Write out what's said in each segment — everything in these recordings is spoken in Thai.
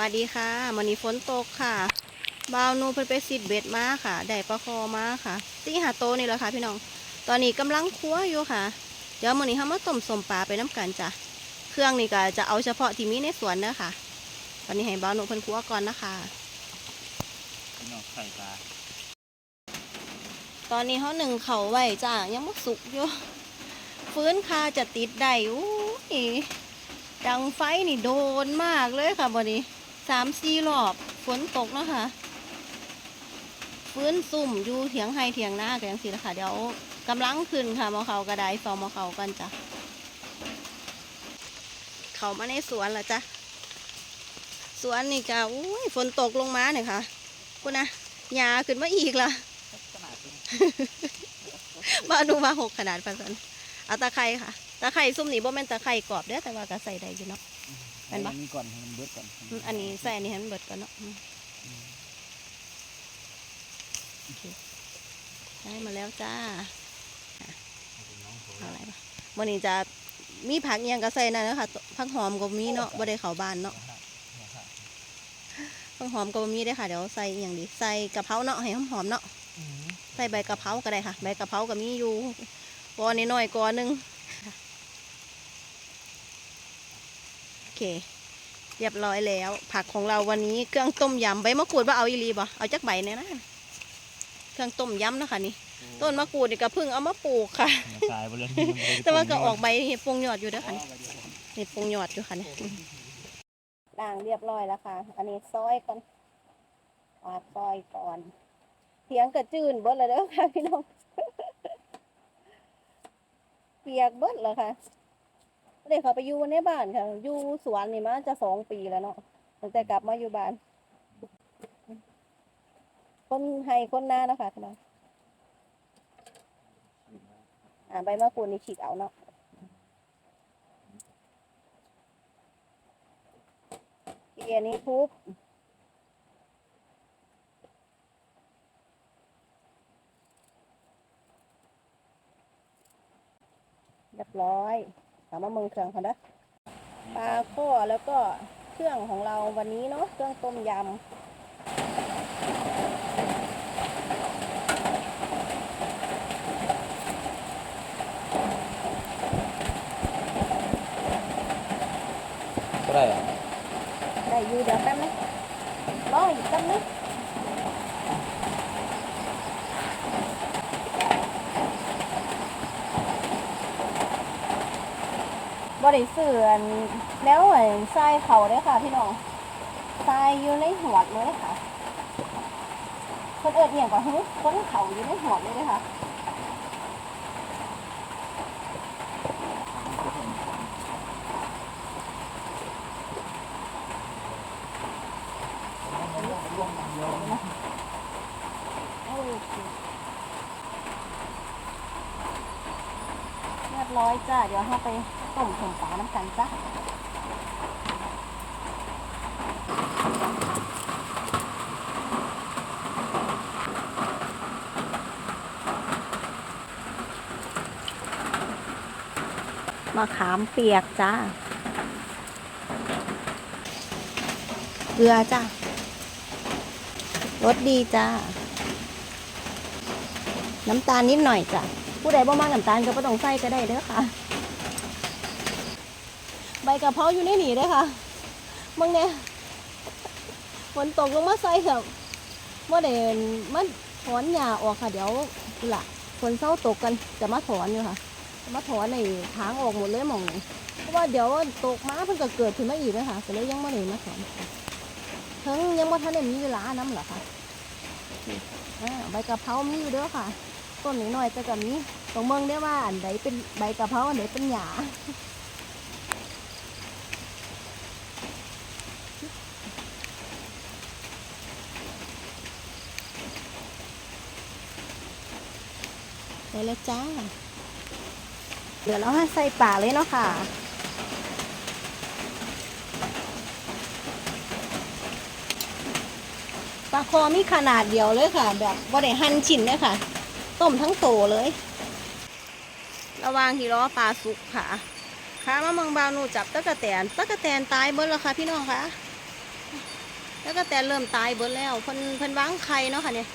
วัสดีค่ะมันนี้ฝนตกค่ะบาวนูเพิ่นไปซิดเบ็ดมาค่ะได้ปลาคอมาค่ะตีหาโตนี่แหละค่ะพี่น้อง ตอนนี้กำลังคั่วอยู่ค่ะ เดี๋ยวมื้อนี้เฮามาต้มสมปลาไปน้ำกันจ้ะ เครื่องนี่ก็จะเอาเฉพาะที่มีในสวนเด้อค่ะ ตอนนี้ให้บาวนูเพิ่นคั่วก่อนนะคะพี่น้องไข่ปลา ตอนนี้เขาหนึ่งเขาไว้จ้ะยังไม่สุกอยู่ ฟื้นคาจะติดได้อู้ยดังไฟนี่โดนมากเลยค่ะบอนี้ สามสี่รอบฝนตกเนาะคะฟื้นซุ่มอยู่เถียงไฮเถียงหน้ากันยังสิละค่ะเดี๋ยวกำลังขึ้นค่ะมาเขากระไดฟอมาเขากันจ้ะเขามาในสวนล้วจ้ะสวนนี่จ้ะอุ้ยฝนตกลงมาเนี่ยค่ะคุณนะยาขึ้นมาอีกละขนาดเป็นมาดูมาหกขนาดพันสันเอาตะไคร้ค่ะตะไคร้ซุ่มนี่บ่แม่นตะไคร้กรอบเด้อแต่ว่าก็ใส่ได้อยู่เนาะ แม่นปะอันี้ก่อนให้มันเบิดก่อนอืมอันนี้ใส่อันนี้ให้มันเบิดก่อนเนาะอืมโอเคได้มาแล้วจ้าเอาอะไรปะวันนี้จะมีผักเอียงก็ใส่นั่นนะคะผักหอมก็มีเนาะบ่ได้เข้าบ้านเนาะผักหอมก็บ่มีได้อค่ะเดี๋ยวใส่อหย่างดีใส่กะเพราเนาะให้หอมๆเนาะอืมใส่ใบกะเพราก็ได้ค่ะ ใบกะเพราก็มีอยู่กอนน้อยๆกอนหนึงโอ เคเรียบร้อยแล้ว ผักของเราวันนี้เครื่องต้มยำใบมะกรูดว่าเอาอีหลีบ่เอาจักใบเนี่ยนะเครื่องต้มยำเนาะคะนี่ต้นมะกรูดนี่ก็เพิ่งเอามาปลูกค่ะมันตายไปเลยแต่ว่าก็ออกใบเห็ดปงยอดอยู่เด้อค่ะนี่เห็ดปงยอดอยู่ค่ะนี่ด่างเรียบร้อยแล้วค่ะ อันนี้ซอยก่อนปาดซอยก่อนเถียงกระจืนเบิดเลยเด้อค่ะพี่น้องเปียกเบิดเลยค่ะ เด็กเขาไปอยู่ในบ้านค่ะ อยู่สวนนี่มาจะสองปีแล้วเนาะตั้งแต่กลับมาอยู่บ้าน คนให้คนหน้านะคะพี่น้องอ่าใบมะกรูดนี่ฉีกเอาเนาะเกียร์นี้ทุบเรียบร้อย ถามว่ามึงเครื่องเขานะปลาข้อแล้วก็เครื่องของเราวันนี้เนาะเครื่องต้มยำก็ได้อะได้อยู่เดี๋ยวแป๊บนึงรออีกแป๊บนึง บริเสื่อนแล้วไอ้ทรายเขาเด้ค่ะ พี่น้องทรายอยู่ในหัวเลยค่ะคนเอิดเนี่ยงกว่าฮึคนเขาอยู่ในหัวเลยค่ะ โอเคเร้อยจ้า เดี๋ยวเราไปต้มผงปลาน้ำกันจ้ะมะขามเปียกจ้า เกลือจ้ารสดีจ้า น้ำตาลนิดหน่อยจ้ะ ผู้ใดบ่มากน้ำตาลก็บ่ต้องใส่ก็ได้เด้อค่ะ ใบกะเพราอยู่ในนี่เด้อค่ะมึงเนี่ยฝนตกลงมาใส่ครับเมื่อเดนมันถอนหญ้าออกค่ะ เดี๋ยวล่ะฝนเศร้าตกกันจะมาถอนอยู่ค่ะจะมาถอนในทางออกหมดเลยหมองนี่เพราะว่าเดี๋ยวตกมาเพิ่นก็เกิดขึ้นมาอีกเลยค่ะก็เลยยังไม่ได้มาถอนทั้งยังว่าท่านได้มีเวลาน้ำเหรอคะอ่าใบกะเพรามีอยู่เด้อค่ะ ต้นนิดหน่อยแต่ก็มีตรงเมืองได้ว่าอันใดเป็นใบกะเพราอันใดเป็นหญ้าได้แล้วจ้า เดี๋ยวเราให้ใส่ปากเลยเนาะค่ะปลาคอมีขนาดเดียวเลยค่ะ แบบว่าได้หั่นชิ้นเลยค่ะ ต้มทั้งโตเลย ระว่างที่รอปลาสุกค่ะค่ะมาเมืองบาวนูจับตะกะแตนตะกะแตนตายเบิดแล้วค่ะพี่น้องค่ะแล้วก็แต่เริ่มตายเบิดแล้วเพิ่นเพิ่นวางไข่เนาะค่ะเนี่ย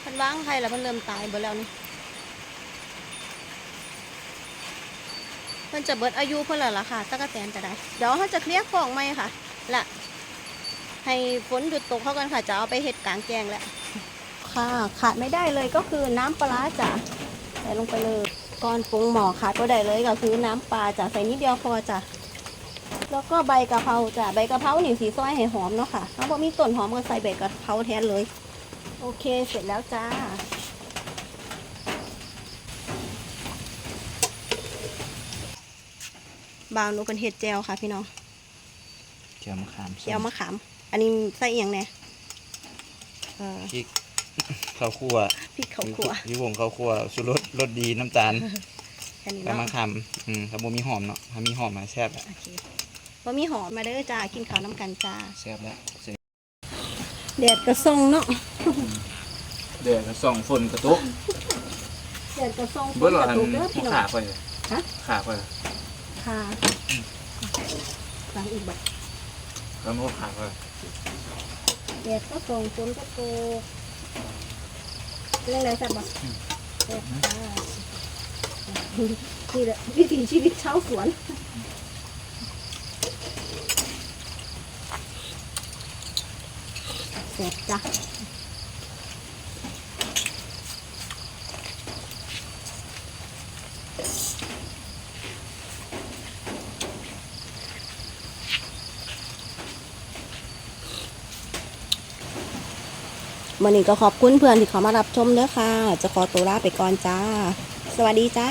เพิ่นวางไข่แล้วเพิ่นเริ่มตายเบิดแล้วนี่เพิ่นจะเบิดอายุเพิ่นแล้วล่ะค่ะตะกะแตนจะได้เดี๋ยวเขาจะเคลียร์กล่องไหมค่ะละให้ฝนหยุดตกเขากันค่ะจะเอาไปเห็ดกลางแจงแล้ว ค่ะ ขาดไม่ได้เลยก็คือน้ำปลาร้าจ้ะใส่ลงไปเลยก่อนปรุงหม้อขาดก็ได้เลยก็คือน้ำปลาจ้ะใส่นิดเดียวพอจ้ะแล้วก็ใบกะเพราจ้ะใบกะเพราหนิสีซอยให้หอมเนาะค่ะถ้าบ่มีต้นหอมก็ใส่ใบกะเพราแทนเลย โอเคเสร็จแล้วจ้าบาวหนูเป็นเห็ดแจวค่ะพี่น้องเจียวมะขามแจวมะขาม อันนี้ใส่เอียงแน่เออพริก ข้าวคั่วพริกเขาขัวพี่วงข้าวคั่วชูรสรสดีน้ำตาลแค่นี้ใบมะเนาะขามอืมถ้าบ่มีหอมเนาะถ้ามีหอมมาแซ่บแล้วโอเคบ่มีหอมมาเด้อจ้ากินข้าวน้ำกันจ้าแซ่บแล้วแดดกระส่งเนาะเดี๋ยวก็ส่องฝนกระตุกแดดกระส่งเบิ่งกเราระหันตุกเด้อพี่น้องขาไปฮะขาไปค่ะหลังอีกบัดแล้วมันก็ขาไปแดดก็ส่งฝนก็ตก เรื่องอะไรสักบ่แดดค่ะนี่แหละวิถีชีวิตชาวสวนเสร็จจ้ะ วันนี้ก็ขอบคุณเพื่อนที่เขามารับชมเด้อค่ะ จะขอตัวลาไปก่อนจ้า สวัสดีจ้า